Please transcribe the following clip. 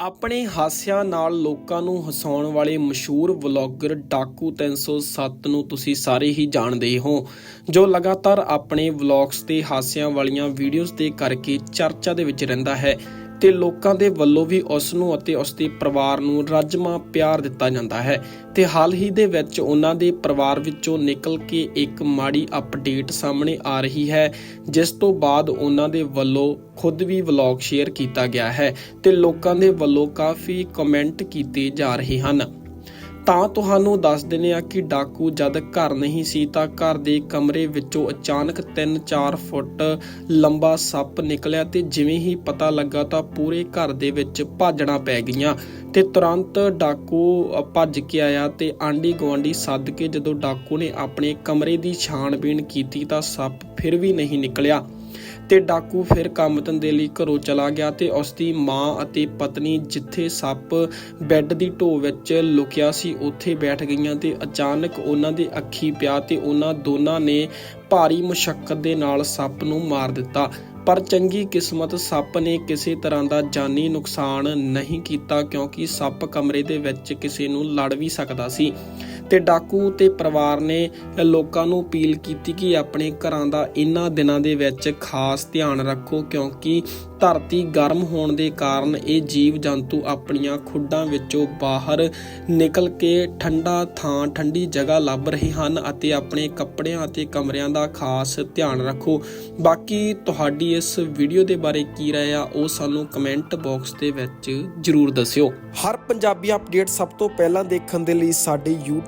ਆਪਣੇ ਹਾਸਿਆਂ ਨਾਲ ਲੋਕਾਂ ਨੂੰ ਹਸਾਉਣ ਵਾਲੇ ਮਸ਼ਹੂਰ ਵਲੌਗਰ ਡਾਕੂ 307 ਨੂੰ ਤੁਸੀਂ ਸਾਰੇ ਹੀ ਜਾਣਦੇ ਹੋ, ਜੋ ਲਗਾਤਾਰ ਆਪਣੇ ਵਲੌਗਸ ਤੇ ਹਾਸਿਆਂ ਵਾਲੀਆਂ ਵੀਡੀਓਜ਼ ਦੇ ਕਰਕੇ ਚਰਚਾ ਦੇ ਵਿੱਚ ਰਹਿੰਦਾ ਹੈ। ਤੇ ਲੋਕਾਂ ਦੇ ਵੱਲੋਂ ਵੀ ਉਸ ਨੂੰ ਅਤੇ ਉਸ ਦੇ ਪਰਿਵਾਰ ਨੂੰ ਰੱਜਮਾ ਪਿਆਰ ਦਿੱਤਾ ਜਾਂਦਾ ਹੈ। ਤੇ ਹਾਲ ਹੀ ਦੇ ਵਿੱਚ ਉਹਨਾਂ ਦੇ ਪਰਿਵਾਰ ਵਿੱਚੋਂ ਨਿਕਲ ਕੇ ਇੱਕ ਮਾੜੀ ਅਪਡੇਟ ਸਾਹਮਣੇ ਆ ਰਹੀ ਹੈ, ਜਿਸ ਤੋਂ ਬਾਅਦ ਉਹਨਾਂ ਦੇ ਵੱਲੋਂ ਖੁਦ ਵੀ ਵਲੌਗ ਸ਼ੇਅਰ ਕੀਤਾ ਗਿਆ ਹੈ ਤੇ ਲੋਕਾਂ ਦੇ ਵੱਲੋਂ ਕਾਫੀ ਕਮੈਂਟ ਕੀਤੇ ਜਾ ਰਹੇ ਹਨ। ਤਾਂ ਤੁਹਾਨੂੰ ਦੱਸ ਦਿੰਦੇ ਆ ਕਿ ਡਾਕੂ ਜਦ ਘਰ ਨਹੀਂ ਸੀ ਤਾਂ ਘਰ ਦੇ ਕਮਰੇ ਵਿੱਚੋਂ ਅਚਾਨਕ 3-4 ਫੁੱਟ ਲੰਬਾ ਸੱਪ ਨਿਕਲਿਆ ਤੇ ਜਿਵੇਂ ਹੀ ਪਤਾ ਲੱਗਾ ਤਾਂ ਪੂਰੇ ਘਰ ਦੇ ਵਿੱਚ ਭਾਜਣਾ ਪੈ ਗਈਆਂ ਤੇ ਤੁਰੰਤ ਡਾਕੂ ਭੱਜ ਕੇ ਆਇਆ ਤੇ ਆਂਢੀ ਗੁਆਂਢੀ ਸੱਦ ਕੇ ਜਦੋਂ ਡਾਕੂ ਨੇ ਆਪਣੇ ਕਮਰੇ ਦੀ ਛਾਣਬੀਣ ਕੀਤੀ ਤਾਂ ਸੱਪ ਫਿਰ ਵੀ ਨਹੀਂ ਨਿਕਲਿਆ। ਤੇ ਡਾਕੂ ਫਿਰ ਕੰਮ ਧੰਦੇ ਲਈ ਘਰੋਂ ਚਲਾ ਗਿਆ ਤੇ ਉਸ ਦੀ ਮਾਂ ਅਤੇ ਪਤਨੀ ਜਿੱਥੇ ਸੱਪ ਬੈੱਡ ਦੀ ਢੋ ਵਿੱਚ ਲੁਕਿਆ ਸੀ, ਉੱਥੇ ਬੈਠ ਗਈਆਂ ਤੇ ਅਚਾਨਕ ਉਹਨਾਂ ਦੇ ਅੱਖੀ ਪਿਆ ਤੇ ਉਹਨਾਂ ਦੋਨਾਂ ਨੇ ਭਾਰੀ ਮੁਸ਼ਕਲ ਦੇ ਨਾਲ ਸੱਪ ਨੂੰ ਮਾਰ ਦਿੱਤਾ। ਪਰ ਚੰਗੀ ਕਿਸਮਤ ਸੱਪ ਨੇ ਕਿਸੇ ਤਰ੍ਹਾਂ ਦਾ ਜਾਨੀ ਨੁਕਸਾਨ ਨਹੀਂ ਕੀਤਾ ਕਿਉਂਕਿ ਸੱਪ ਕਮਰੇ ਦੇ ਵਿੱਚ ਕਿਸੇ ਨੂੰ ਲੜ ਵੀ ਸਕਦਾ ਸੀ। ਤੇ ਡਾਕੂ ਤੇ ਪਰਿਵਾਰ ਨੇ ਲੋਕਾਂ ਨੂੰ ਅਪੀਲ ਕੀਤੀ ਕਿ ਆਪਣੇ ਘਰਾਂ ਦਾ ਇਹਨਾਂ ਦਿਨਾਂ ਦੇ ਵਿੱਚ ਖਾਸ ਧਿਆਨ ਰੱਖੋ, ਕਿਉਂਕਿ ਧਰਤੀ ਗਰਮ ਹੋਣ ਦੇ ਕਾਰਨ ਇਹ ਜੀਵ ਜੰਤੂ ਆਪਣੀਆਂ ਖੁੱਡਾਂ ਵਿੱਚੋਂ ਬਾਹਰ ਨਿਕਲ ਕੇ ਠੰਡਾ ਥਾਂ, ਠੰਡੀ ਜਗ੍ਹਾ ਲੱਭ ਰਹੇ ਹਨ ਅਤੇ ਆਪਣੇ ਕੱਪੜਿਆਂ ਅਤੇ ਕਮਰਿਆਂ ਦਾ ਖਾਸ ਧਿਆਨ ਰੱਖੋ। ਬਾਕੀ ਤੁਹਾਡੀ ਇਸ ਵੀਡੀਓ ਦੇ ਬਾਰੇ ਕੀ ਰਾਏ ਆ, ਉਹ ਸਾਨੂੰ ਕਮੈਂਟ ਬਾਕਸ ਦੇ ਵਿੱਚ ਜਰੂਰ ਦੱਸਿਓ। ਹਰ ਪੰਜਾਬੀ ਅਪਡੇਟ ਸਭ ਤੋਂ ਪਹਿਲਾਂ ਦੇਖਣ ਦੇ ਲਈ ਸਾਡੇ